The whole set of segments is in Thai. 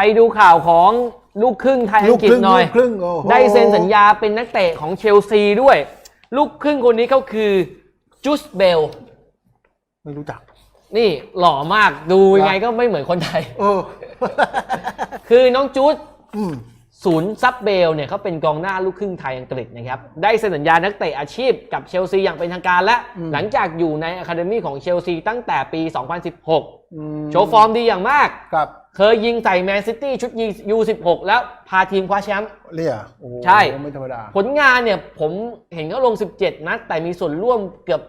ไปดูข่าวของลูกครึ่งไทยลูอักงกฤคษรึ่งหน่อย ลูกครึ่งโอ้โหได้เซ็นสัญญาเป็นนักเตะของเชลซีด้วย ลูกครึ่งคนนี้เขาคือจูสเบล ไม่รู้จัก นี่หล่อมากดูยังไงก็ไม่เหมือนคนไทย เออ คือน้องจูดอืม ศูนย์ซับเบลเนี่ยเขาเป็นกองหน้าลูกครึ่งไทยอังกฤษนะครับได้เซ็นสัญญานักเตะอาชีพกับเชลซีอย่างเป็นทางการและ อืม หลังจากอยู่ในอะคาเดมี่ของเชลซีตั้งแต่ปี 2016 อืมโชว์ฟอร์มดีอย่างมาก ครับ เคยยิงใส่แมนซิตี้ชุดยู16แล้วพาทีมคว้าแชมป์เรียโอ้โหใช่ ไม่ธรรมดา ผลงานเนี่ยผมเห็นเขาลง 17 นัดแต่มีส่วนร่วมเกือบ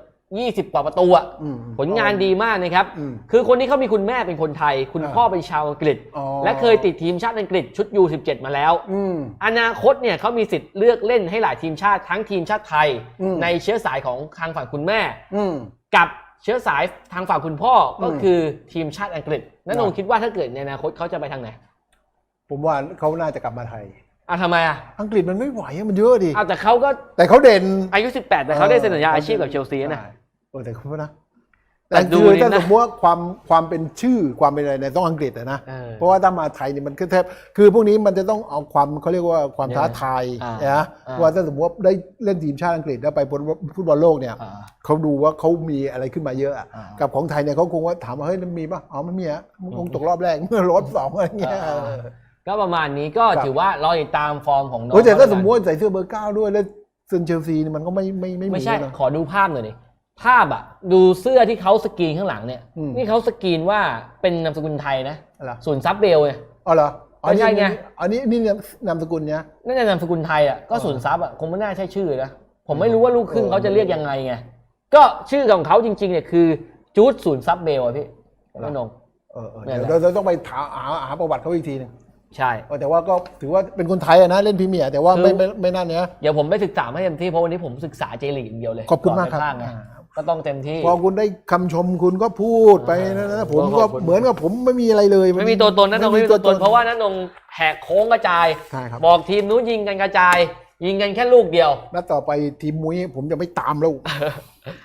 20 กว่าประตูอะอืมผลงานดีมากนะครับอืมคือคนนี้เขามีคุณแม่เป็นคนไทย คุณอ่าพ่อเป็นชาวอังกฤษอ๋อและเคยติดทีมชาติอังกฤษชุด U17 มาแล้วอืมอนาคตเนี่ยเขามีสิทธิ์เลือกเล่นให้หลายทีมชาติทั้งทีมชาติไทยอืมในเชื้อสายของทางฝั่งคุณแม่อืมกับ เชื้อสายทางฝั่งคุณพ่อก็อืมคือทีมชาติอังกฤษนั่นครับนงคิดว่าถ้าเกิดในอนาคตเขาจะไปทางไหนผมว่าเขาน่าจะกลับมาไทยอะทำไมอะอังกฤษมันไม่ไหวอะมันเยอะดิเอาแต่เขาก็แต่เขาเด่นอายุ 18 แต่เขาได้เซ็นสัญญาอาชีพกับเชลซีนะใช่เออแต่เขานะ แต่แต่ดูคือนี่ถ้านะ สมมติว่าความความเป็นชื่อความเป็นอะไรเนี่ยต้องอังกฤษอะนะเออเพราะว่าถ้ามาไทยเนี่ยมันก็แทบคือพวกนี้มันจะต้องเอาความเขาเรียกว่าความท้าทายอ่านะอ่า ว่าถ้าสมมติว่าได้เล่นทีมชาติอังกฤษแล้วไปบนฟุตบอลโลกเนี่ยอ่า เขาดูว่าเขามีอะไรขึ้นมาเยอะอะอ่ากับของไทยเนี่ยเขาคงว่าถามว่าเฮ้ยมันมีป่ะอ๋อมันมีอะมันคงตกรอบแรกเมื่อรอบสองอะไรเงี้ยอ่าเออก็ประมาณนี้ก็ครับ ถือว่ารอติดตามฟอร์มของน้องเฮ้ยแต่ถ้าเขสมมแล้วติว่าใส่เสื้อเบอร์เก้าด้วยแล้วเซนเชลซีนี่มันก็ไม่ไม่ไม่กันมีไม่ใช่นะขอดูภาพหน่อยดิ ภาพอะดูเสื้อที่เขาสกรีนข้างหลังเนี่ย อืม นี่เขาสกรีนว่าเป็นนามสกุลไทยนะอะไรส่วนซับเบลไงอ๋อเหรออ๋อไม่ใช่นี่ไง อันนี้นี่นามสกุลเนี่ยน่าจะนามสกุลไทยอะก็เออศูนย์ซับอะคงไม่น่าใช่ชื่อนะผมไม่รู้ว่าลูกครึ่งเออเขาจะเรียกยังไงไงก็ชื่อของเขาจริงๆเนี่ยคือจูดศูนย์ซับเบลอะพี่น้องนง เออเออนั่นแหละเดี๋ยวเราต้องไปหาหาหาประวัติเขาอีกทีหนึงใช่ เออแต่ว่าก็ถือว่าเป็นคนไทยอะนะเล่นพรีเมียร์แต่ว่าคือ ไม่ไม่ไม่น่าเนี้ย เดี๋ยวผมไปศึกษาให้เต็มที่เพราะวันนี้ผมศึกษาเจลีกอย่างเดียวเลยขอบคุณมากครับนไปภไงอ่า ก็ต้องเต็มที่ พอคุณได้คำชมคุณก็พูดไปนะนะผมขก็อบคุณ เหมือนกับผมไม่มีอะไรเลยไม่มีตัวตนนะนงไม่มีตัวตนเพราะว่านั่นนงแหกโค้งกระจาย ใช่ครับบอกทีมนู้นยิงกันกระจาย ยิงกันแค่ลูกเดียวนัดต่อไปทีมมุ้ยผมจะไม่ตามแล้ว